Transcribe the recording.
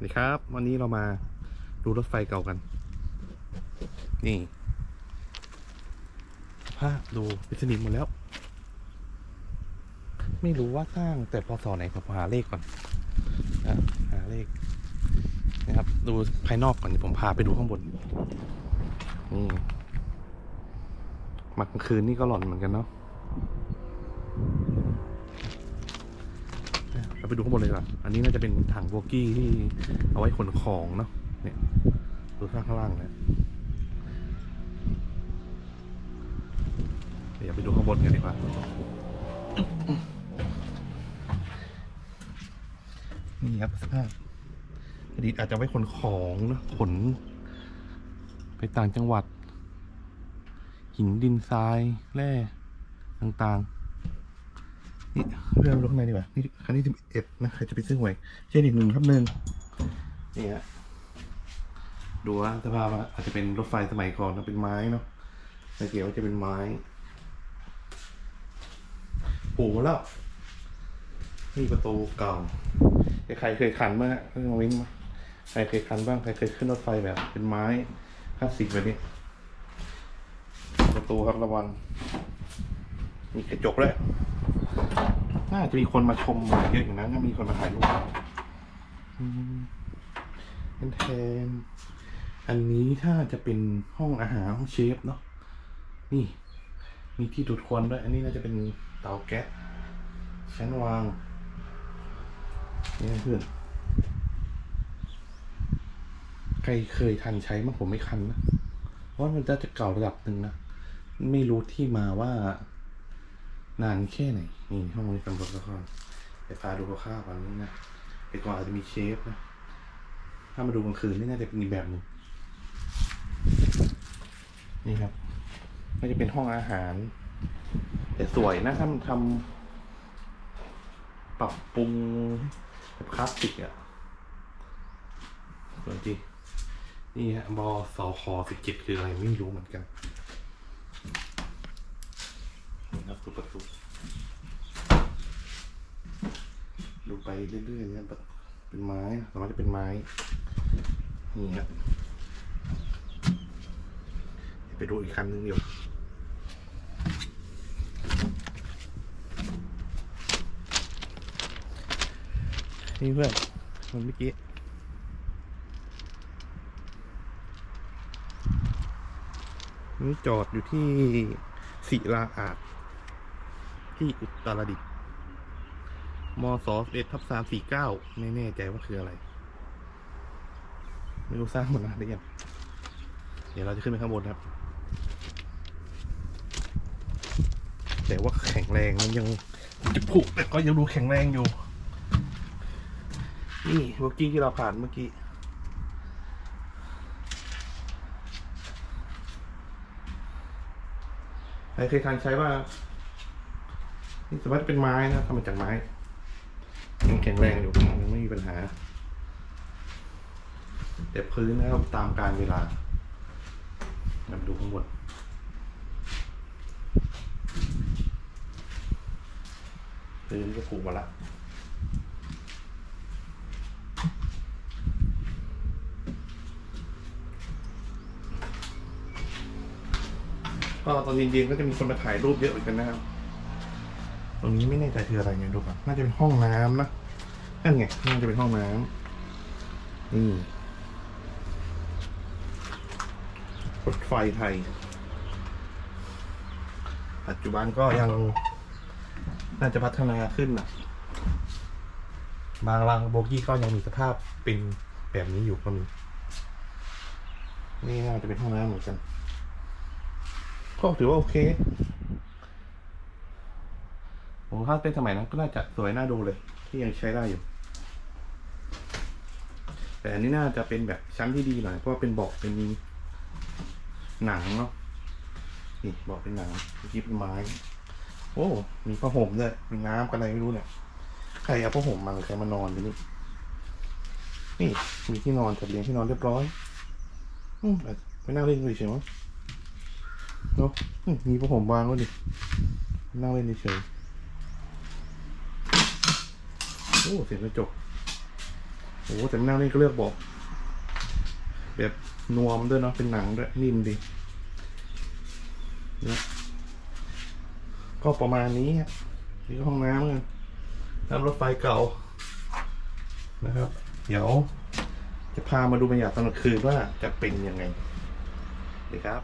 วัสดีครับ วันนี้เรามาดูรถไฟเก่ากัน นี่ภาดูเป็นสนิมหมดแล้ว ไม่รู้ว่าสร้างแต่พศไหนผมหาเลขก่อนนะหาเลขนะครับ ดูภายนอกก่อนเดี๋ยวผมพาไปดูข้างบน นี่มากลางคืนนี่ก็หลอนเหมือนกันเนาะ เราไปดูข้างบนเลยดีกว่อนอันนี้น่าจะเป็นถังโบกี้ที่เอาไว้ขนของเนาะเนี่ยดูข้างข้างล่างเนี่ยเดี๋ยวไปดูข้างบนกันดีกว่านี่ครับสภาพอดีตอาจจะไว้ขนของนะขน ไปต่างจังหวัด หินดินทรายแร่ต่างๆ นี่เรื่องรถข้างในดีกว่า นี่คันนี้สิบเอ็ดนะ ใครจะไปซื้อหวย เช่นอีกหนึ่งครับหนึ่งนี่ฮะ ดูว่าสภาพอะอาจจะเป็นรถไฟสมัยก่อนนะเป็นไม้เนาะสังเกตว่าจะเป็นไม้ปูมาแล้วนี่ประตูเก่า ใครเคยขันบ้างเรื่องวิ่งมาใครเคยขันบ้าง ใครเคยขึ้นรถไฟแบบ เป็นไม้คลาสสิกแบบนี้ ประตูครับระวังมีกระจกด้วย น่าจะมีคนมาชมเยอะอยู่นะน่ามีคนมาถ่ายรูปอืมเป็นแทน อันนี้ถ้าจะเป็นห้องอาหารห้องเชฟเนาะ นี่ มีที่ดูดควันด้วย อันนี้น่าจะเป็นเตาแก๊สชั้นวางนี่เพื่อนใครเคยทันใช้มั้งผมไม่คันนะ เพราะมันจะจะเก่าระดับหนึ่งนะ ไม่รู้ที่มาว่า นานแค่ไหนนี่ห้องนี้เป็นรถละครไปพาดูคร่าวๆก่อนนี้นะไปก่อนอาจจะมีเชฟนะ ถ้ามาดูกลางคืนนี่น่าจะเป็นอีกแบบหนึ่งนี่ครับน่าจะเป็นห้องอาหาร แต่สวยนะถ้ามันทำปรับปรุงแบบคลาสสิกอะสวยจริงนี่ฮะบอสอคอสิบเจ็ดคืออะไรไม่รู้เหมือนกันครับตัวประตูดูไป เรื่อยๆเนี่ยเป็นไม้สามารถจะเป็นไม้นี่ครับเดี๋ยวไปดูอีกคันนึงเดี๋ยวนี่เพื่อนมันเมื่อกี้นี่จอดอยู่ที่ศิลาอาจที่อุตรดิตถ์ มศเอ็ดทับสามสี่เก้าไม่แน่ใจว่าคืออะไร ไม่รู้สร้างมานานหรือยังเดี๋ยวเราจะขึ้นไปข้างบนครับ แต่ว่าแข็งแรงมันยังจะผุแต่ก็ยังดูแข็งแรงอยู่ นี่เมื่อกี้ที่เราผ่านเมื่อกี้ใครเคยทานใช้ว่านี่สามารถเป็นไม้นะทำมาจากไม้ ยังแข็งแรงอยู่ยังไม่มีปัญหา แต่พื้นนะครับตามการเวลามาดูข้างบนพื้นก็ผูกมาละก็ตอนเย็นๆก็จะมีคนมาถ่ายรูปเยอะเหมือนกันนะครับ ตรงนี้ไม่แน่ใจคืออะไรเนี่ยดูก่อนน่าจะเป็นห้องน้ำนะนั่นไงน่าจะเป็นห้องน้ำนี่รถไฟไทย ปัจจุบันก็ยังน่าจะพัฒนาขึ้นนะบางรางโบกี้ก็ยังมีสภาพเป็นแบบนี้อยู่ก็มีนี่น่าจะเป็นห้องน้ำเหมือนกันก็ถือว่าโอเค ผมถ้าเป็นสมัยนั้นก็น่าจะสวยน่าดูเลย ที่ยังใช้ได้อยู่ แต่อันนี้น่าจะเป็นแบบชั้นที่ดีหน่อยเพราะว่าเป็นเบาะเป็นหนังเนาะนี่เบาะเป็นหนังยิบเป็นไม้โอ้ มีผ้าห่มด้วย มีน้ำกันอะไรไม่รู้เนี่ย ใครเอาผ้าห่มมาหรือใครมานอนที่นี่ นี่ มีที่นอนจัดเรียงที่นอนเรียบร้อย อืมไปนั่งเล่นเฉยๆมั้งเนาะมมีผ้าห่มวางไว้ดิ นั่งเล่นเฉยๆ โอ้เสียงกระจกโอ้แต่นั่งนี่ก็เลือกบอกแบบนวมด้วยเนาะเป็นหนังด้วยนิ่มดีนะก็ประมาณนี้ครับนี่ก็ห้องน้ำกันน้ำรถไฟเก่านะครับ เดี๋ยวจะพามาดูบรรยากาศตอนกลางคืนว่าจะเป็นยังไงดีครับ